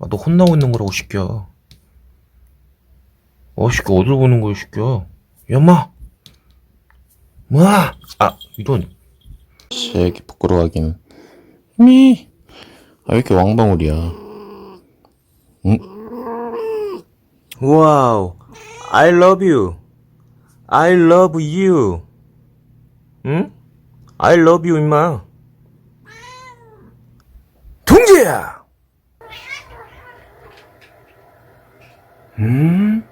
아, 너 혼나고 있는 거라고, 시끼야. 어, 시끼, 어딜 보는 거야, 시끼야. 야, 마! 마! 아, 이런. 새끼 부끄러워하기는. 미! 아, 왜 이렇게 왕방울이야. 응? 와우. I love you. I love you. 응? I love you, 임마. 동재야! 음?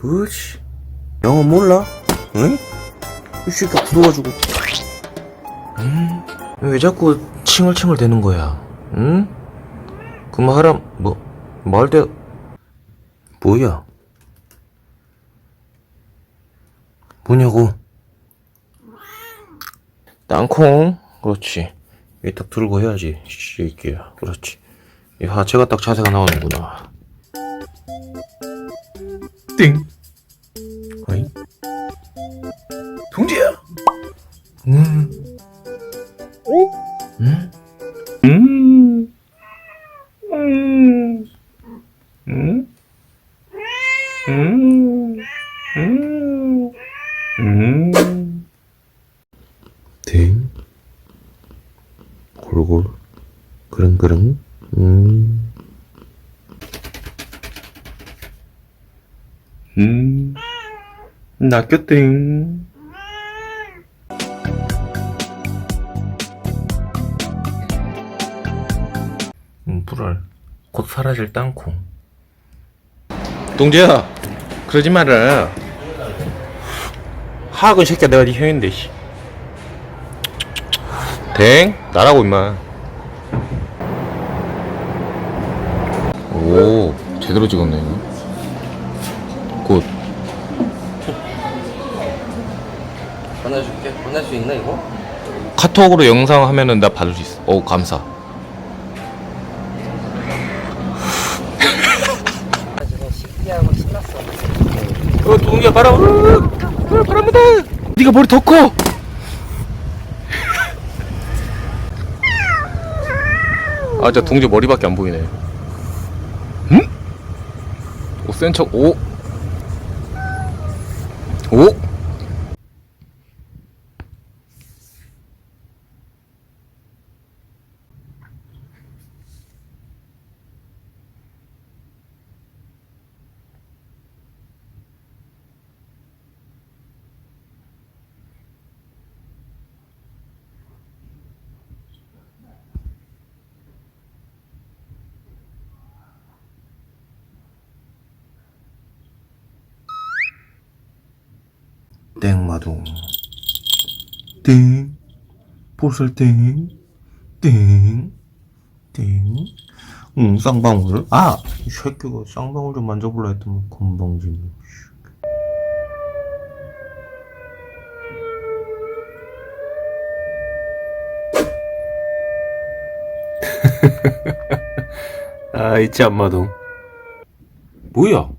뭐지? 영어 몰라? 응? 이 새끼 굳어가지고. 음? 왜 자꾸 칭얼칭얼 대는 거야? 응? 그만 하라, 뭐, 말대, 뭐야? 뭐냐고? 땅콩? 그렇지. 이딱 들고 해야지, 새끼야. 그렇지. 이 하체가 딱 자세가 나오는구나. 띵! 어이? 동지야! 음. 음? 음. 음. 음. 음. 음. 음. 딩. 골골. 그릉그릉. 음. 음. 낚였띵. 음, 불알. 곧 사라질 땅콩. 동재야, 그러지 마라. 하악은 새끼야, 내가 네 형인데, 씨. 댕? 나라고, 임마. 오, 제대로 찍었네, 이거. 굿. 보내줄게. 보낼 수 있나 이거? 카톡으로 영상 하면은 나 받을 수 있어. 오, 감사. 나 지금 신기하고 신났어. 어, 동이야, 바람, 어, 어, 바람 부다. 네가 머리 더 커. 아, 진짜 동재 머리밖에 안 보이네. 센척. 5 땡마둥 땡 보슬 땡 땡, 땡. 응, 쌍방울. 아! 이 새끼가 쌍방울 좀 만져볼라 했더니 건방진. 아, 있지, 안마동. 뭐야?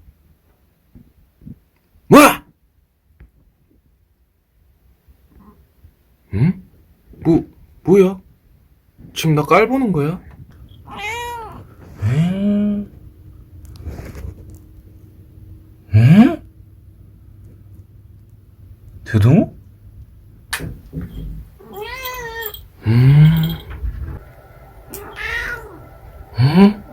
응? 뭐, 뭐야? 지금 나 깔보는 거야? 응? 응? 두둥? 음. 응?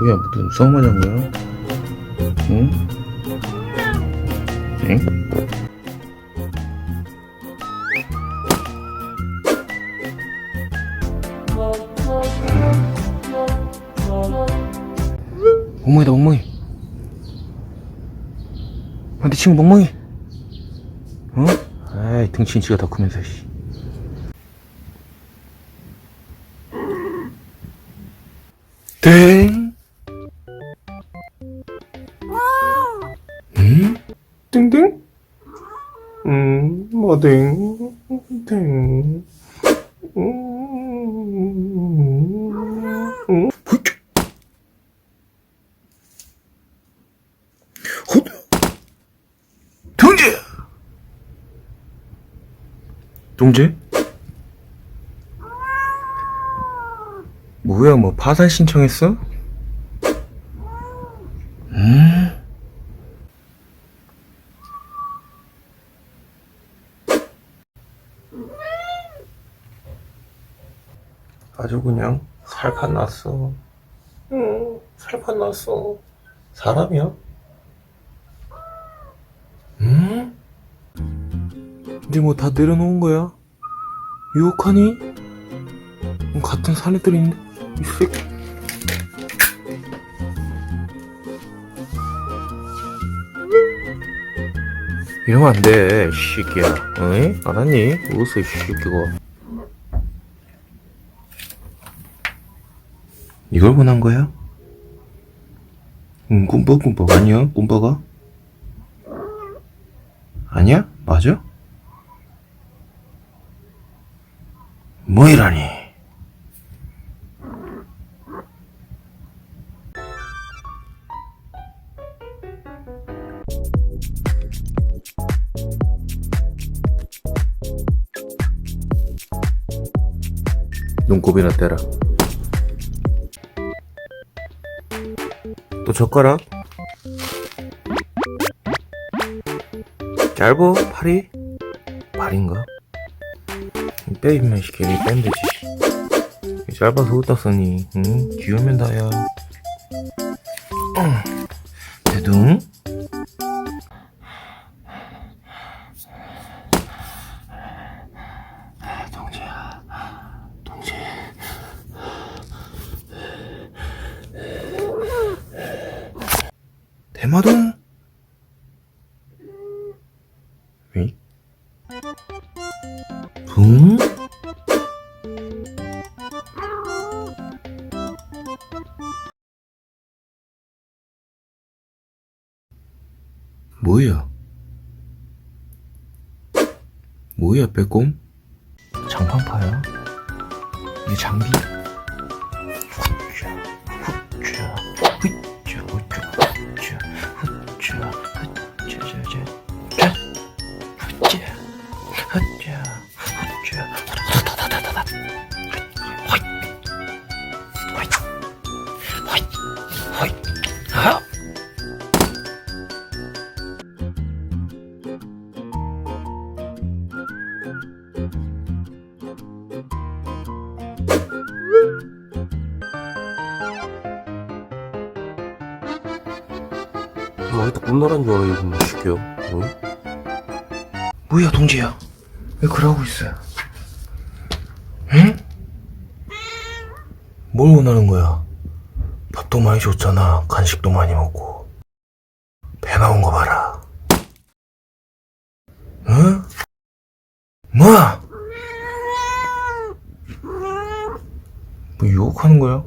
뭐야, 무슨 싸움하자는 거야? 응? 멍멍이다 멍멍이 아, 내 친구 멍멍이 어? 아이 등신치가 더 크면서 씨. 땡 동재? 뭐야, 뭐, 파산 신청했어? 음? 아주 그냥 살판 났어. 응, 살판 났어. 사람이야? 이제 뭐다 내려놓은 거야? 유혹하니? 뭐 같은 사내들인데 이 새끼 이러면 안돼 새끼야 어이? 알았니? 웃어 이 새끼가 이걸 원한 거야? 응 꿈뻑꿈뻑 아니야? 꿈뻑아? 아니야? 맞아? 뭐이라니? 눈곱이나 떼라. 또 젓가락? 짧어? 팔이? 팔인가? 빼 임마 시끼 빼면 되지 짧아서 어디다 쓰니 응? 귀우면 다야 응. 대둥 대마동 뭐야? 뭐야, 빼꼼? 장판파야? 이게 장비? 후추, 후추, 후추, 후추, 후추, 후추, 후추, 후추, 후추, 후추, 뭐 이따 꿈나라인 줄 알아 이거 시켜 어? 뭐야 동지야? 왜 그러고 있어? 응? 뭘 원하는 거야? 밥도 많이 줬잖아. 간식도 많이 먹고. 배 나온 거 봐라. 응? 뭐야 뭐 유혹하는 거야?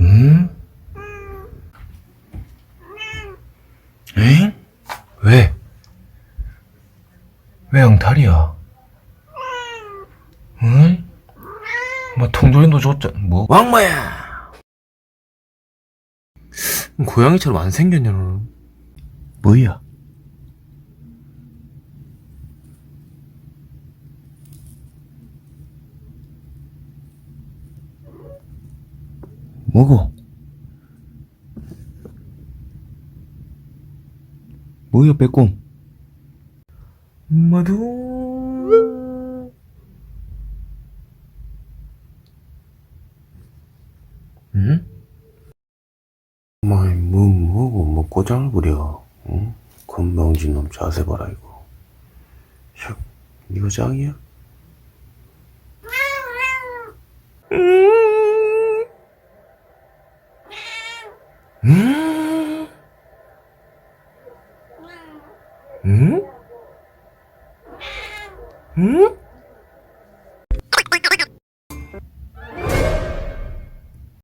응? 엥? 왜? 왜 양탈이야? 응? 뭐 통조림도 줬잖아 뭐? 왕마야! 고양이처럼 안 생겼냐 너는 뭐야? 뭐고? 뭐야 빼꼼 마두 응? 마이 뭐 뭐고 뭐 꼬장을 부려 응? 건방진 놈 자세 봐라 이거 샥 이거 짱이야?